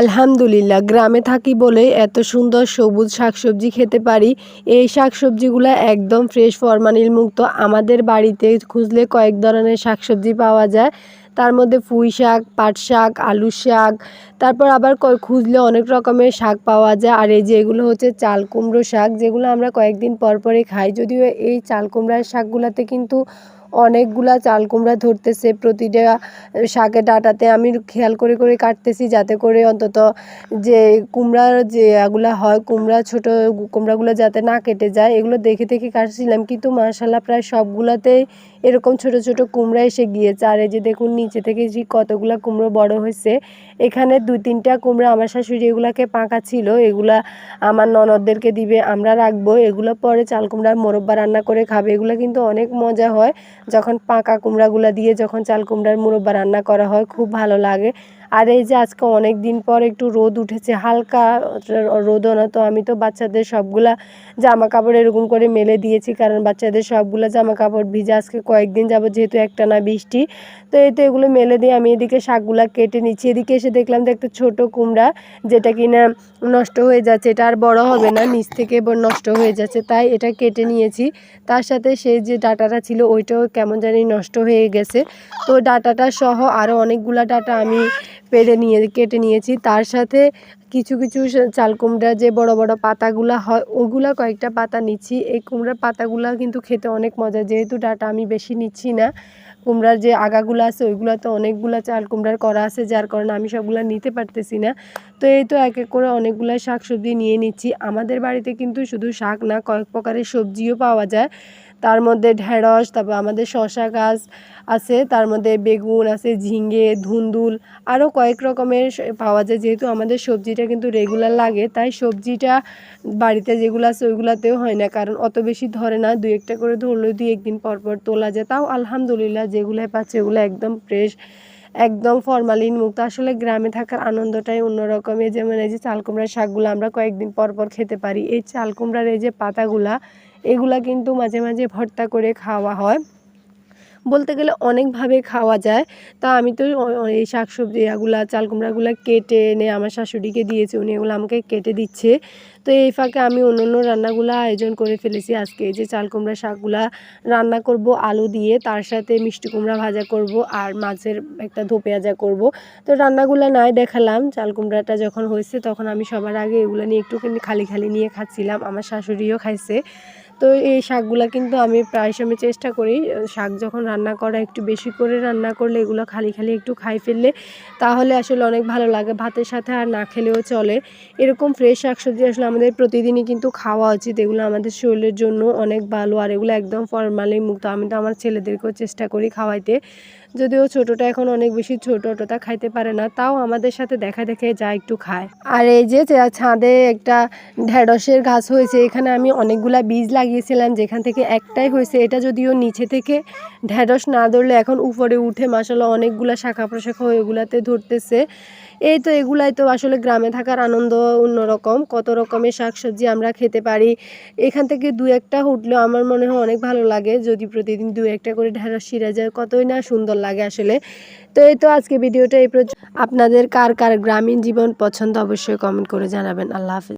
আলহামদুলিল্লাহ, গ্রামে থাকি বলে এত সুন্দর সবুজ শাকসবজি খেতে পারি। এই শাকসবজিগুলো একদম ফ্রেশ ফরমালিন মুক্ত। আমাদের বাড়িতে খুঁজলে কয়েক ধরনের শাকসবজি পাওয়া যায়। তার মধ্যে পুঁই শাক, পাট শাক, আলু শাক, তারপর আবার খুঁজলে অনেক রকমের শাক পাওয়া যায়। আর এই যে এগুলো হচ্ছে চাল কুমড়ো শাক, যেগুলো আমরা কয়েকদিন পর পরে খাই। যদিও এই চাল কুমড়ার শাকগুলোতে কিন্তু অনেকগুলা চাল কুমড়া ধরতেছে, প্রতিটা শাকে ডাটাতে আমি খেয়াল করে করে কাটতেছি যাতে করে অন্তত যে কুমড়ার যে এগুলা হয়, কুমড়া, ছোট কুমড়াগুলো যাতে না কেটে যায়, এগুলো দেখে দেখে কাটছিলাম। কিন্তু মাশাল্লাহ প্রায় সবগুলাতেই এরকম ছোট ছোট কুমড়া এসে গিয়েছে। আর এই যে দেখুন, নিচে থেকে যে কতগুলা কুমড়ো বড় হয়েছে, এখানে দুই তিনটা কুমড়া আমার শাশুড়ি এগুলাকে পাঁকা ছিল, এগুলা আমার ননদদেরকে দিবে, আমরা রাখব, এগুলো পরে চাল কুমড়ার মোরব্বা রান্না করে খাবে। এগুলো কিন্তু অনেক মজা হয়, যখন পাকা কুমড়াগুলো দিয়ে যখন চাল কুমড়ার মোরব্বা রান্না করা হয়, খুব ভালো লাগে। আর এই যে আজকে অনেক দিন পর একটু রোদ উঠেছে, হালকা রোদও না তো আমি তো বাচ্চাদের সবগুলা জামা কাপড় এরকম করে মেলে দিয়েছি, কারণ বাচ্চাদের সবগুলা জামা কাপড় ভিজে আজকে কয়েকদিন যাব যেহেতু একটা না বৃষ্টি, তো এই তো এগুলো মেলে দিয়ে আমি এদিকে শাকগুলা কেটে নিচ্ছি। এদিকে এসে দেখলাম যে একটা ছোট কুমড়া, যেটা কিনা নষ্ট হয়ে যাচ্ছে, এটা আর বড় হবে না, নিচ থেকে ব- নষ্ট হয়ে যাচ্ছে, তাই এটা কেটে নিয়েছি। তার সাথে সেই যে ডাটাটা ছিল, ওইটাও কেমন জানি নষ্ট হয়ে গেছে, তো ডাটাটা সহ আরও অনেকগুলা ডাটা আমি পেড়ে নিয়ে, কেটে নিয়েছি। তার সাথে কিছু কিছু চাল কুমড়ার যে বড় বড় পাতাগুলা হয়, ওগুলা কয়েকটা পাতা নিচ্ছি। এই কুমড়ার পাতাগুলা কিন্তু খেতে অনেক মজা। যেহেতু ডাটা আমি বেশি নিচ্ছি না, কুমড়ার যে আগাগুলো আছে ওইগুলো তো অনেকগুলা চাল কুমড়ার করা আছে, যার কারণে আমি সবগুলো নিতে পারতেছি না। তো এই তো এক এক করে অনেকগুলো শাক সবজি নিয়ে নিচ্ছি। আমাদের বাড়িতে কিন্তু শুধু শাক না, কয়েক প্রকারের সবজিও পাওয়া যায়। তার মধ্যে ঢেঁড়স, তারপর আমাদের শশা গাছ আছে, তার মধ্যে বেগুন আছে ঝিঙ্গে ধুন্দুল আরও কয়েক রকমের পাওয়া যায়। যেহেতু আমাদের সবজিটা কিন্তু রেগুলার লাগে, তাই সবজিটা বাড়িতে যেগুলো আছে ওইগুলাতেও হয় না। কারণ অত বেশি ধরে না, দুই একটা করে ধরলেও দুই একদিন পর পর তোলা যায়। তাও আলহামদুলিল্লাহ যেগুলো পাচ্ছে ওগুলো একদম ফ্রেশ একদম ফরমালিন মুক্ত। আসলে গ্রামে থাকার আনন্দটাই অন্যরকমের। যেমন এই যে চাল কুমড়ার শাকগুলো আমরা কয়েকদিন পর পর খেতে পারি। এই চাল কুমড়ার এই যে পাতাগুলা এগুলা কিন্তু মাঝে মাঝে ভর্তা করে খাওয়া হয়। বলতে গেলে অনেকভাবে খাওয়া যায়। তা আমি তো এই শাকসবজি এগুলা চাল কুমড়াগুলো কেটে এনে আমার শাশুড়িকে দিয়েছি, উনি এগুলো আমাকে কেটে দিচ্ছে। তো এই ফাঁকে আমি অন্য অন্য রান্নাগুলো আয়োজন করে ফেলেছি। আজকে যে চাল কুমড়া শাকগুলা রান্না করব আলু দিয়ে, তার সাথে মিষ্টি কুমড়া ভাজা করব আর মাছের একটা ধো পেঁয়াজা করব। তো রান্নাগুলো নাই দেখালাম চাল কুমড়াটা যখন হয়েছে তখন আমি সবার আগে এগুলো নিয়ে একটুখানি খালি খালি নিয়ে খাচ্ছিলাম, আমার শাশুড়িও খাইছে। তো এই শাকগুলা কিন্তু আমি প্রায় সময় চেষ্টা করি, শাক যখন রান্না করা একটু বেশি করে রান্না করলে এগুলো খালি খালি একটু খাই ফেললে তাহলে আসলে অনেক ভালো লাগে, ভাতের সাথে আর না খেলেও চলে। এরকম ফ্রেশ শাকসবজি আসলে আমাদের প্রতিদিনই কিন্তু খাওয়া উচিত, এগুলো আমাদের শরীরের জন্য অনেক ভালো আর এগুলো একদম ফরমালি মুক্ত। আমি তো আমার ছেলেদেরকেও চেষ্টা করি খাওয়াইতে। যদিও ছোটটা এখন অনেক বেশি ছোট, ওটা খাইতে পারে না, তাও আমাদের সাথে দেখা দেখে যা একটু খায়। আর এই যে ছাদে একটা ঢেঁড়সের গাছ হয়েছে, এখানে আমি অনেকগুলা বীজ লাগিয়েছিলাম, যেখান থেকে একটাই হয়েছে। এটা যদিও নিচে থেকে ঢেঁড়স না ধরলে এখন উপরে উঠে মাসাল্লাহ অনেকগুলা শাখা প্রশাখা এগুলাতে ধরতেছে। এই তো এগুলাই তো আসলে গ্রামে থাকার আনন্দ অন্যরকম, কত রকমের শাকসবজি আমরা খেতে পারি। এখান থেকে দু একটা উঠলেও আমার মনে হয় অনেক ভালো লাগে, যদি প্রতিদিন দু একটা করে ছিঁড়া যায়, কতই না সুন্দর লাগে আসলে। তো এই তো আজকে ভিডিওটা এই আপনাদের কার কার গ্রামীণ জীবন পছন্দ অবশ্যই কমেন্ট করে জানাবেন। আল্লাহ হাফিজ।